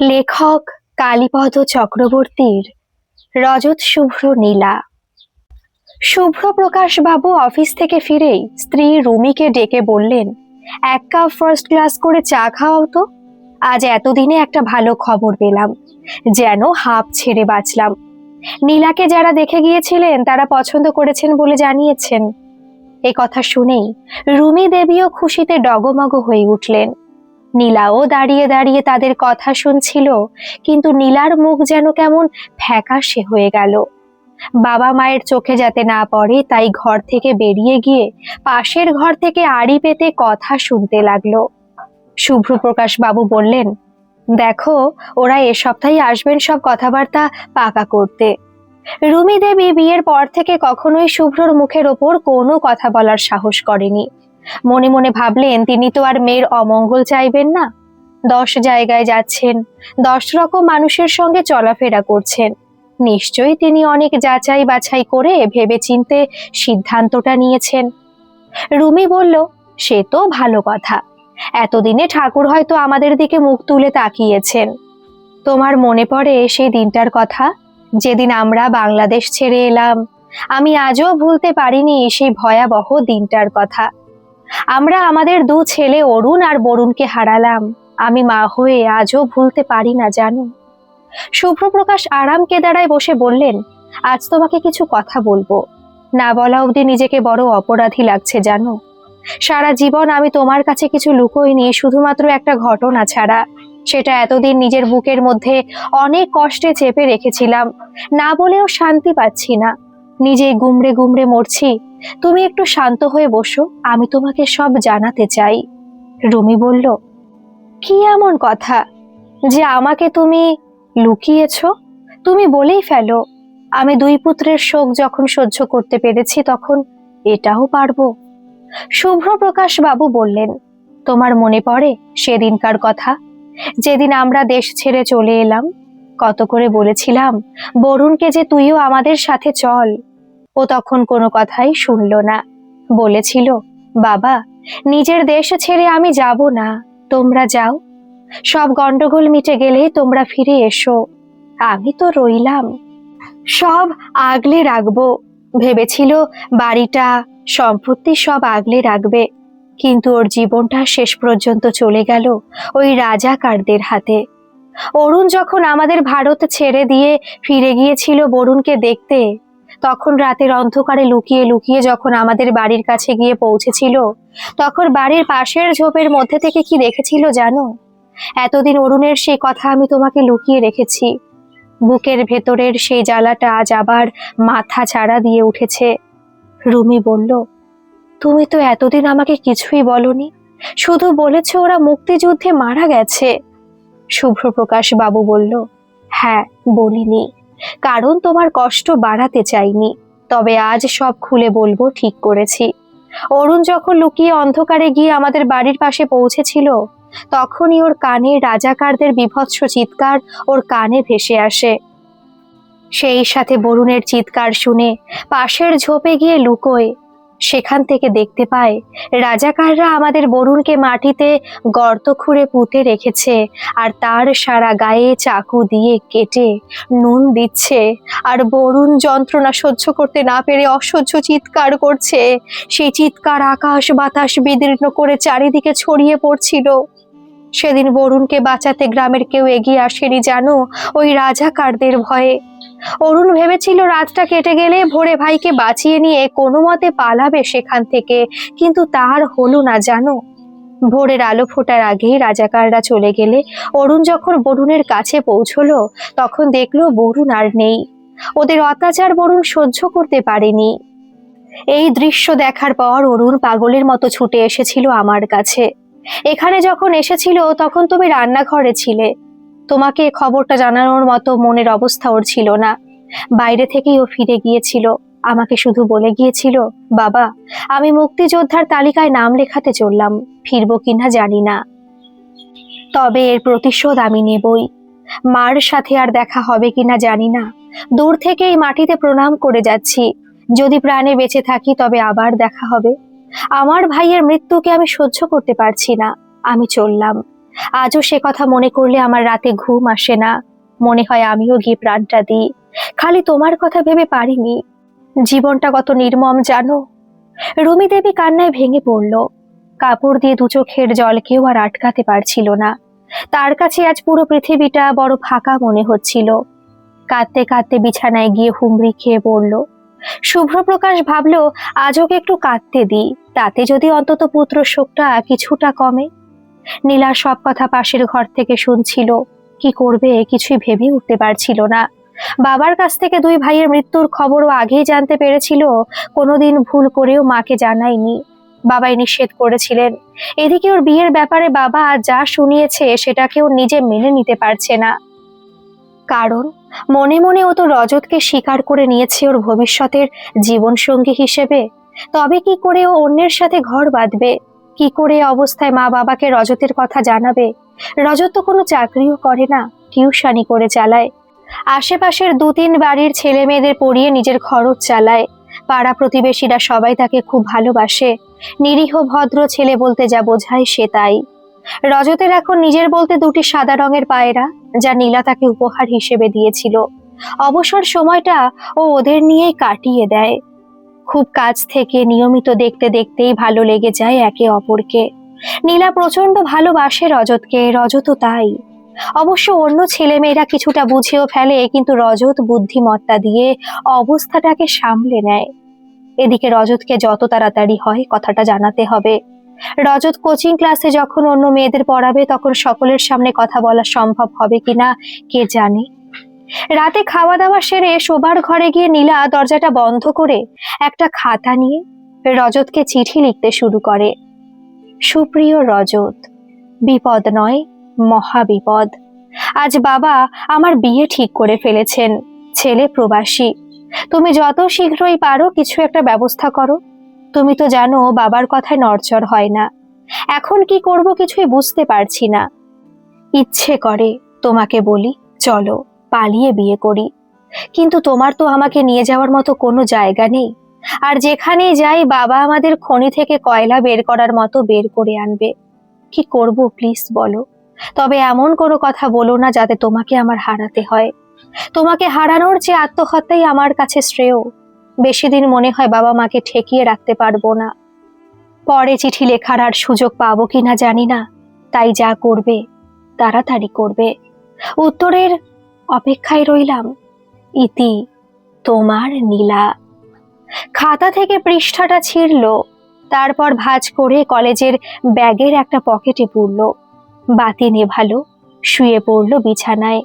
লেখক কালীপদ চক্রবর্তীর রজত শুভ্র নীলা। শুভ্র প্রকাশ বাবু অফিস থেকে ফিরেই স্ত্রী রুমিকে ডেকে বললেন, এক কাপ ফার্স্ট ক্লাস করে চা খাওয়াও তো। আজ এতদিনে একটা ভালো খবর পেলাম, যেন হাঁপ ছেড়ে বাঁচলাম। নীলাকে যারা দেখে গিয়েছিলেন, তারা পছন্দ করেছেন বলে জানিয়েছেন। এ কথা শুনেই রুমি দেবীও খুশিতে ডগমগ হয়ে উঠলেন। নীলাও দাঁড়িয়ে দাঁড়িয়ে তাদের কথা শুনছিল, কিন্তু নীলার মুখ যেন কেমন ফ্যাকাশে হয়ে গেল। বাবা মায়ের চোখে যাতে না পড়ে, তাই ঘর থেকে বেরিয়ে গিয়ে পাশের ঘর থেকে আড়ি পেতে কথা শুনতে লাগল। শুভ্রপ্রকাশ বাবু বললেন, দেখো, ওরা এ সপ্তাহে আসবেন সব কথাবার্তা পাকা করতে। রুমি দেবী বিয়ের পর থেকে কখনোই শুভ্রর মুখের ওপর কোনো কথা বলার সাহস করেনি। মনে মনে ভাবলেন, তিনি তো আর মেয়ের অমঙ্গল চাইবেন না। দশ জায়গায় যাচ্ছেন, দশ রকম মানুষের সঙ্গে চলাফেরা করছেন। নিশ্চয়ই তিনি অনেক যাচাই বাছাই করে ভেবে চিনতে সিদ্ধান্তটা নিয়েছেন। রুমি বলল, সে তো ভালো কথা। এতদিনে ঠাকুর হয়তো আমাদের দিকে মুখ তুলে তাকিয়েছেন। তোমার মনে পড়ে সেই দিনটার কথা? যেদিন আমরা বাংলাদেশ ছেড়ে এলাম। আমি আজও ভুলতে পারিনি সেই ভয়াবহ দিনটার কথা। আমরা আমাদের দু ছেলে অরুণ আর বরুণকে হারালাম। আমি মা হয়ে আজও ভুলতে পারি না, জানো? শুভ্রপ্রকাশ আরাম কেদারায় বসে বললেন, আজ তোমাকে কিছু কথা বলব। না বলা অবধি নিজেকে বড় অপরাধী লাগছে, জানো? সারা জীবন আমি তোমার কাছে কিছু লুকোইনি, শুধুমাত্র একটা ঘটনা ছাড়া। সেটা এতদিন নিজের বুকের মধ্যে অনেক কষ্টে চেপে রেখেছিলাম। না বলেও শান্তি পাচ্ছি না। নিজে গুমড়ে গুমড়ে মরছি। তুমি একটু শান্ত হয়ে বসো, আমি তোমাকে সব জানাতে চাই। রুমি বলল, কি এমন কথা? যে আমাকে তুমি লুকিয়েছ? তুমি বলেই ফেলো, আমি দুই পুত্রের শোক যখন সহ্য করতে পেরেছি তখন এটাও পারব। শুভ্র প্রকাশ বাবু বললেন, তোমার মনে পড়ে সেদিনকার কথা? যেদিন আমরা দেশ ছেড়ে চলে এলাম? কত করে বলেছিলাম, বরুণকে যে তুইও আমাদের সাথে চল। ও তখন কোনো কথাই শুনল না। বলেছিল, বাবা, নিজের দেশ ছেড়ে আমি যাব না। তোমরা যাও। সব গন্ডগোল মিটে গেলে তোমরা ফিরে এসো। আমি তো রইলাম। সব আগলে রাখব। ভেবেছিল, বাড়িটা সম্পত্তি সব আগলে রাখবে। কিন্তু ওর জীবনটা শেষ পর্যন্ত চলে গেল ওই রাজাকারদের হাতে। অরুণ যখন আমাদের ভারত ছেড়ে দিয়ে ফিরে গিয়েছিল বরুণকে দেখতে তখন রাতের অন্ধকারে লুকিয়ে লুকিয়ে যখন আমাদের বাড়ির কাছে গিয়ে পৌঁছেছিল, তখন বাড়ির পাশের ঝোপের মধ্যে থেকে কি দেখেছিল জানো? এতদিন অরুণের সেই কথা আমি তোমাকে লুকিয়ে রেখেছি। বুকের ভেতরের সেই জ্বালাটা আজ আবার মাথা ছাড়া দিয়ে উঠেছে। রুমি বলল, তুমি তো এতদিন আমাকে কিছুই বলনি। শুধু বলেছ ওরা মুক্তিযুদ্ধে মারা গেছে। শুভ্রপ্রকাশ বাবু বলল হ্যাঁ বলিনি। কারণ তোমার কষ্ট বাড়াতে চাইনি। তবে আজ সব খুলে বলব, ঠিক করেছি। অরুণ যখন লুকিয়ে অন্ধকারে গিয়ে আমাদের বাড়ির পাশে পৌঁছেছিল, তখনই ওর কানে রাজাকারদের বিভৎস চিৎকার ওর কানে ভেসে আসে। সেই সাথে বরুণের চিৎকার শুনে পাশের ঝোপে গিয়ে লুকোয়। সেখান থেকে দেখতে পায়, রাজাকাররা আমাদের বরুণকে মাটিতে গর্ত খুঁড়ে পুঁতে রেখেছে আর তার সারা গায়ে চাকু দিয়ে কেটে নুন দিচ্ছে আর বরুণ যন্ত্রণা সহ্য করতে না পেরে অসহ্য চিৎকার করছে। সেই চিৎকার আকাশ বাতাস বিদীর্ণ করে চারিদিকে ছড়িয়ে পড়ছিল। সেদিন বরুণকে বাঁচাতে গ্রামের কেউ এগিয়ে আসেনি জানো ওই রাজাকারদের ভয়ে। অরুণ ভেবেছিল রাতটা কেটে গেলে ভোরে ভাইকে বাঁচিয়ে নিয়ে কোনো মতে পালাবে সেখান থেকে, কিন্তু তার হলো না, জানো? ভোরের আলো ফোটার আগেই রাজাকাররা চলে গেলে অরুণ যখন বরুণের কাছে পৌঁছলো, তখন দেখল বরুণ আর নেই। ওদের অত্যাচার বরুণ সহ্য করতে পারেনি। এই দৃশ্য দেখার পর অরুণ পাগলের মতো ছুটে এসেছিল আমার কাছে। এখানে যখন এসেছিল, তখন তুমি রান্নাঘরে ছিলে। তোমাকে খবরটা জানানোর মতো মনের অবস্থা ওর ছিল না। বাইরে থেকেই ও ফিরে গিয়েছিল। আমাকে শুধু বলে গিয়েছিল, বাবা, আমি মুক্তিযোদ্ধার তালিকায় নাম লেখাতে চললাম, ফিরবো কিনা জানি না। তবে এর প্রতিশোধ আমি নেবই। মার সাথে আর দেখা হবে কিনা জানি না। দূর থেকে এই মাটিতে প্রণাম করে যাচ্ছি। যদি প্রাণে বেঁচে থাকি তবে আবার দেখা হবে। আমার ভাইয়ের মৃত্যুকে আমি সহ্য করতে পারছি না। আমি চললাম। আজও সে কথা মনে করলে আমার রাতে ঘুম আসে না। মনে হয় আমিও গিয়ে প্রাণটা দিই। খালি তোমার কথা ভেবে পারিনি। জীবনটা কত নির্মম, জানো? রুমি দেবী কান্নায় ভেঙে পড়ল। কাপড় দিয়ে দু চোখের জলকেও আর আটকাতে পারছিল না। তার কাছে আজ পুরো পৃথিবীটা বড় ফাঁকা মনে হচ্ছিল। কাঁদতে কাঁদতে বিছানায় গিয়ে হুমড়ি খেয়ে পড়ল। শুভ্রপ্রকাশ ভাবল আজ ওকে একটু কাঁদতে দিই? তাতে যদি অন্তত পুত্র শোকটা কিছুটা কমে? নীলার সব কথা পাশের ঘর থেকে শুনছিল। কি করবে কিছুই ভেবে উঠতে পারছিল না। বাবার কাছ থেকে দুই ভাইয়ের মৃত্যুর খবরও আগেই জানতে পেরেছিল, কোনোদিন ভুল করেও মাকে জানায়নি। বাবাই নিষেধ করেছিলেন। এদিকে ওর বিয়ের ব্যাপারে বাবা যা শুনিয়েছে সেটাকেও নিজে মেনে নিতে পারছে না। কারণ, মনে মনে ও তো রজতকে স্বীকার করে নিয়েছে ওর ভবিষ্যতের জীবনসঙ্গী হিসেবে। তবে কি করে ও অন্যের সাথে ঘর বাঁধবে? কি করে অবস্থায় মা বাবাকে রজতের কথা জানাবে? রজত তো কোনো চাকরিও করে না টিউশানি করে চালায়। আশেপাশের দু তিন বাড়ির ছেলে মেয়েদের পড়িয়ে নিজের খরচ চালায়। পাড়া প্রতিবেশীরা সবাই তাকে খুব ভালোবাসে। নিরীহ, ভদ্র ছেলে বলতে যা বোঝায় সে তাই। রজতের এখন নিজের বলতে দুটি সাদা রঙের পায়রা, যা নীলা তাকে উপহার হিসেবে দিয়েছিল। অবসর সময়টা ও ওদের নিয়েই কাটিয়ে দেয়। খুব কাছ থেকে নিয়মিত দেখতে দেখতেই ভালো লেগে যায় একে অপরকে। নীলা প্রচণ্ড ভালোবাসে রজতকে, রজতও তাই। অবশ্য অন্য ছেলেমেয়েরা কিছুটা বুঝেও ফেলে, কিন্তু রজত বুদ্ধিমত্তা দিয়ে অবস্থাটাকে সামলে নেয়। এদিকে রজতকে যত তাড়াতাড়ি হয় কথাটা জানাতে হবে। রজত কোচিং ক্লাসে যখন অন্য মেয়েদের পড়াবে, তখন সকলের সামনে কথা বলা সম্ভব হবে কিনা, কে জানে। রাতে খাওয়া দাওয়া সেরে শোবার ঘরে গিয়ে নীলা দরজাটা বন্ধ করে একটা খাতা নিয়ে রজতকে চিঠি লিখতে শুরু করে। সুপ্রিয় রজত, বিপদ নয়, মহাবিপদ। আজ বাবা আমার বিয়ে ঠিক করে ফেলেছেন, ছেলে প্রবাসী। তুমি যত শীঘ্রই পারো কিছু একটা ব্যবস্থা করো। তুমি তো জানো বাবার কথায় নড়চড় হয় না। এখন কি করব কিছুই বুঝতে পারছি না। ইচ্ছে করে তোমাকে বলি, চলো। পালিয়ে বিয়ে করি। কিন্তু তোমার তো আমাকে নিয়ে যাওয়ার মতো কোনো জায়গা নেই। আর যেখানেই যাই, বাবা আমাদের খনি থেকে কয়লা বের করার মতো বের করে আনবে। কি করব প্লিজ বলো। তবে এমন কোনো কথা বলো না যাতে তোমাকে আমার হারাতে হয়। তোমাকে হারানোর যে আত্মহত্যাই আমার কাছে শ্রেয়। বেশি দিন মনে হয় বাবা মাকে ঠেকিয়ে রাখতে পারব না। পরে চিঠি লেখার আর সুযোগ পাবো কিনা জানি না। তাই যা করবে, তাড়াতাড়ি করবে। উত্তরের অপেক্ষায় রইলাম। ইতি, তোমার নীলা। খাতা থেকে পৃষ্ঠাটা ছিঁড়ল, তারপর ভাঁজ করে কলেজের ব্যাগের একটা পকেটে পুরল বাতি নেভালো, শুয়ে পড়ল বিছানায়।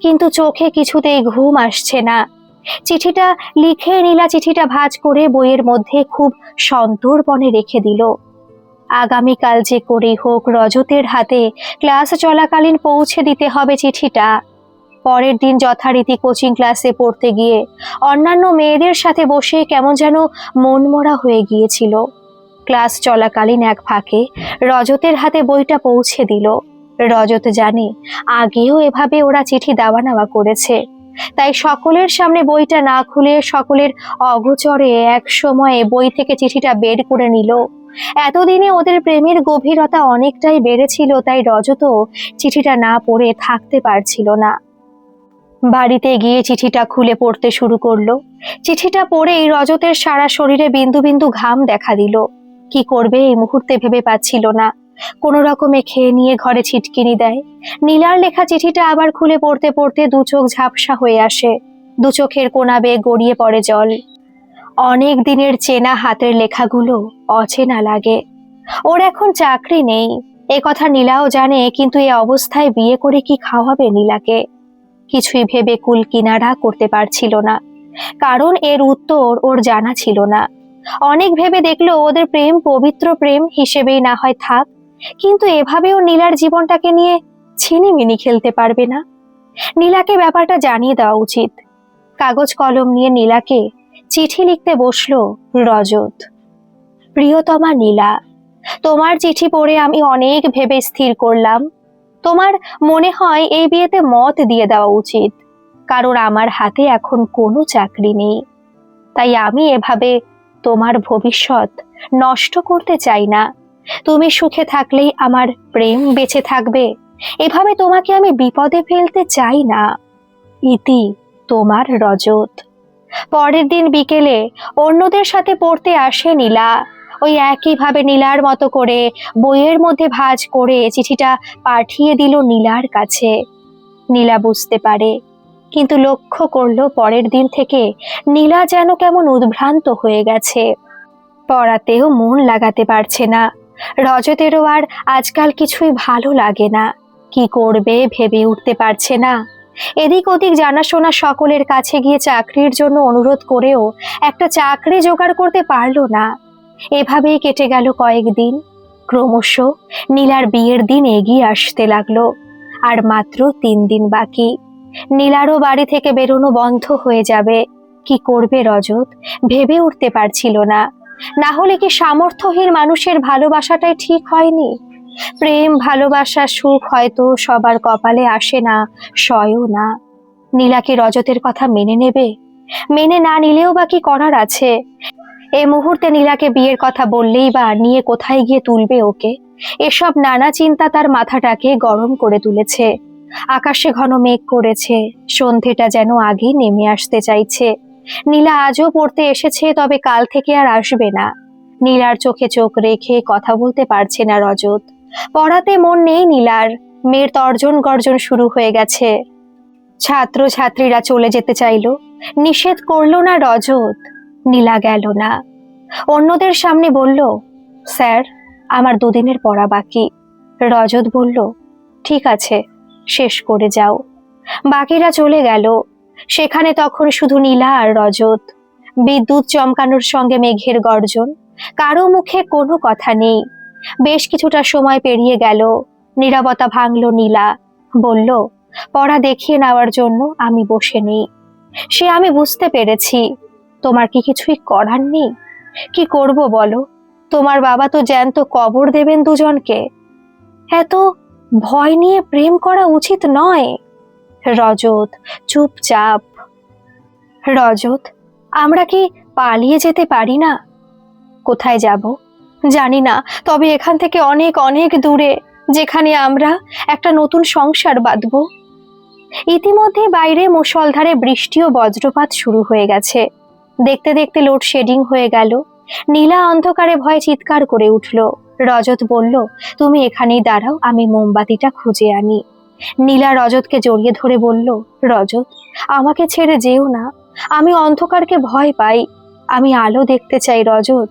কিন্তু চোখে কিছুতেই ঘুম আসছে না। চিঠিটা লিখে নীলা চিঠিটা ভাজ করে বইয়ের মধ্যে খুব সন্তর্পণে রেখে দিল। আগামীকাল যে করেই হোক, রজতের হাতে ক্লাস চলাকালীন পৌঁছে দিতে হবে চিঠিটা। পরের দিন যথারীতি কোচিং ক্লাসে পড়তে গিয়ে অন্যান্য মেয়েদের সাথে বসে কেমন যেন মনমরা হয়ে গিয়েছিল। ক্লাস চলাকালীন এক ফাঁকে রজতের হাতে বইটা পৌঁছে দিল। রজত জানে, আগেও এভাবে ওরা চিঠি দেওয়া নেওয়া করেছে। তাই সকলের সামনে বইটা না খুলে সকলের অগোচরে এক সময়ে বই থেকে চিঠিটা বের করে নিল। এতদিনে ওদের প্রেমের গভীরতা অনেকটাই বেড়েছিল, তাই রজত চিঠিটা না পড়ে থাকতে পারছিল না। বাড়িতে গিয়ে চিঠিটা খুলে পড়তে শুরু করল। চিঠিটা পড়েই রজতের সারা শরীরে বিন্দু বিন্দু ঘাম দেখা দিল। কি করবে এই মুহূর্তে ভেবে পাচ্ছিল না। কোনো রকমে খেয়ে নিয়ে ঘরে ছিটকিনি দেয়। নীলার লেখা চিঠিটা আবার খুলে পড়তে পড়তে দু চোখ ঝাপসা হয়ে আসে। দু চোখের কোনা বেয়ে গড়িয়ে পড়ে জল। অনেক দিনের চেনা হাতের লেখাগুলো অচেনা লাগে। ওর এখন চাকরি নেই। এ কথা নীলাও জানে, কিন্তু এ অবস্থায় বিয়ে করে কি খাওয়াবে নীলাকে? কিছুই ভেবে কুল কিনারা করতে পারছিল না। কারণ এর উত্তর ওর জানা ছিল না। অনেক ভেবে দেখল ওদের প্রেম পবিত্র প্রেম হিসেবেই না হয় থাক, কিন্তু এভাবেও নীলার জীবনটাকে নিয়ে ছিনিমিনি খেলতে পারবে না। নীলাকে ব্যাপারটা জানিয়ে দেওয়া উচিত। কাগজ কলম নিয়ে নীলাকে চিঠি লিখতে বসল রজত। প্রিয়তমা নীলা, তোমার চিঠি পড়ে আমি অনেক ভেবে স্থির করলাম। তোমার মনে হয় এই বিয়েতে মত দিয়ে দেওয়া উচিত? কারণ আমার হাতে এখন কোনো চাকরি নেই। তাই আমি এভাবে তোমার ভবিষ্যৎ নষ্ট করতে চাই না। তুমি সুখে থাকলেই আমার প্রেম বেঁচে থাকবে। এভাবে তোমাকে আমি বিপদে ফেলতে চাই না। ইতি তোমার রজত। পরের দিন বিকেলে অন্যদের সাথে পড়তে আসে নীলা। ওই একইভাবে নীলার মতো করে বইয়ের মধ্যে ভাঁজ করে চিঠিটা পাঠিয়ে দিল নীলার কাছে। নীলা বুঝতে পারে, কিন্তু লক্ষ্য করল পরের দিন থেকে নীলা যেন কেমন উদ্ভ্রান্ত হয়ে গেছে। পড়াতেও মন লাগাতে পারছে না। রজতেরও আর আজকাল কিছুই ভালো লাগে না। কি করবে ভেবে উঠতে পারছে না। এদিক ওদিক জানাশোনা সকলের কাছে গিয়ে চাকরির জন্য অনুরোধ করেও একটা চাকরি জোগাড় করতে পারল না। এভাবেই কেটে গেল কয়েকদিন ক্রমশ নীলার বিয়ের দিন এগিয়ে আসতে লাগল, আর মাত্র তিন দিন বাকি। নীলারও বাড়ি থেকে বেরোনো বন্ধ হয়ে যাবে। কি করবে রজত, ভেবে উঠতে পারছিল না। না হলে কি সামর্থ্যহীন মানুষের ভালোবাসাটাই ঠিক হয়নি? প্রেম, ভালোবাসা, সুখ হয়তো সবার কপালে আসে না, সয়ও না। নীলাকে রজতের কথা মেনে নেবে? মেনে না নিলেও বা কি করার আছে? এই মুহূর্তে নীলাকে বিয়ের কথা বললেই বা নিয়ে কোথায় গিয়ে তুলবে ওকে? এসব নানা চিন্তা তার মাথাটাকে গরম করে তুলেছে। আকাশে ঘন মেঘ করেছে, সন্ধেটা যেন আগেই নেমে আসতে চাইছে। নীলা আজও পড়তে এসেছে, তবে কাল থেকে আর আসবে না। নীলার চোখে চোখ রেখে কথা বলতে পারছে না রজত। পড়াতে মন নেই নীলার। মেয়ের তর্জন গর্জন শুরু হয়ে গেছে। ছাত্র ছাত্রীরা চলে যেতে চাইলো। নিষেধ করল না রজত। নীলা গেল না। অন্যদের সামনে বলল, স্যার, আমার দুদিনের পড়া বাকি। রজত বলল, ঠিক আছে, শেষ করে যাও। বাকিরা চলে গেল। সেখানে তখন শুধু নীলা আর রজত। বিদ্যুৎ চমকানোর সঙ্গে মেঘের গর্জন, কারও মুখে কোনো কথা নেই। বেশ কিছুটা সময় পেরিয়ে গেল। নীরবতা ভাঙল নীলা। বলল, পড়া দেখিয়ে নেওয়ার জন্য আমি বসে নেই। সে আমি বুঝতে পেরেছি। তোমার কি কিছুই করার নেই? কি করব বলো? তোমার বাবা তো জ্যান্ত কবর দেবেন দুজনকে। এত ভয় নিয়ে প্রেম করা উচিত নয়। রজত, চুপচাপ। রজত, আমরা কি পালিয়ে যেতে পারি না? কোথায় যাব? জানি না, তবে এখান থেকে অনেক অনেক দূরে, যেখানে আমরা একটা নতুন সংসার বাঁধব। ইতিমধ্যে বাইরে মুষলধারে বৃষ্টি ও বজ্রপাত শুরু হয়ে গেছে। দেখতে দেখতে লোডশেডিং হয়ে গেল। নীলা অন্ধকারে ভয়ে চিৎকার করে উঠল। রজত বলল, তুমি এখানেই দাঁড়াও, আমি মোমবাতিটা খুঁজে আনি। নীলা রজতকে জড়িয়ে ধরে বলল, রজত, আমাকে ছেড়ে যেও না। আমি অন্ধকারকে ভয় পাই। আমি আলো দেখতে চাই, রজত।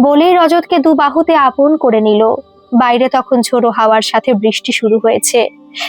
বলেই রজতকে দু বাহুতে আপন করে নিল। বাইরে তখন ঝোড়ো হাওয়ার সাথে বৃষ্টি শুরু হয়েছে।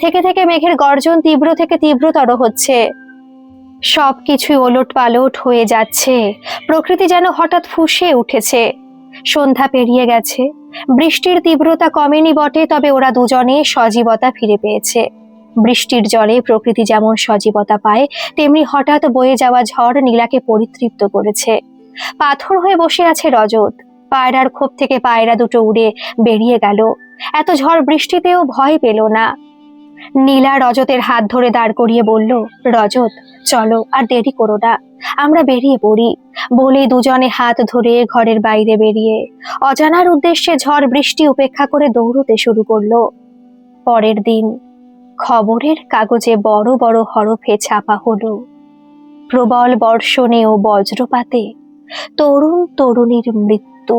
থেকে থেকে মেঘের গর্জন তীব্র থেকে তীব্রতর হচ্ছে। সব কিছুই ওলট পালট হয়ে যাচ্ছে। প্রকৃতি যেন হঠাৎ ফুঁসে উঠেছে। সন্ধ্যা পেরিয়ে গেছে। বৃষ্টির তীব্রতা কমেনি বটে, তবে ওরা দুজনে সজীবতা ফিরে পেয়েছে। বৃষ্টির জলে প্রকৃতি যেমন সজীবতা পায়, তেমনি হঠাৎ বয়ে যাওয়া ঝড় নীলাকে পরিতৃপ্ত করেছে। পাথর হয়ে বসে আছে রজত। পায়রার ক্ষোভ থেকে পায়রা দুটো উড়ে বেরিয়ে গেল। এত ঝড় বৃষ্টিতেও ভয় পেল না। নীলা রজতের হাত ধরে দাঁড় করিয়ে বলল, রজত, চলো, আর দেরি করো না। আমরা বেরিয়ে পড়ি। বলে দুজনে হাত ধরে ঘরের বাইরে বেরিয়ে অজানার উদ্দেশ্যে ঝড় বৃষ্টি উপেক্ষা করে দৌড়তে শুরু করল। পরের দিন খবরের কাগজে বড় বড় হরফে ছাপা হলো, প্রবল বর্ষণে ও বজ্রপাতে তরুণ তরুণীর মৃত্যু।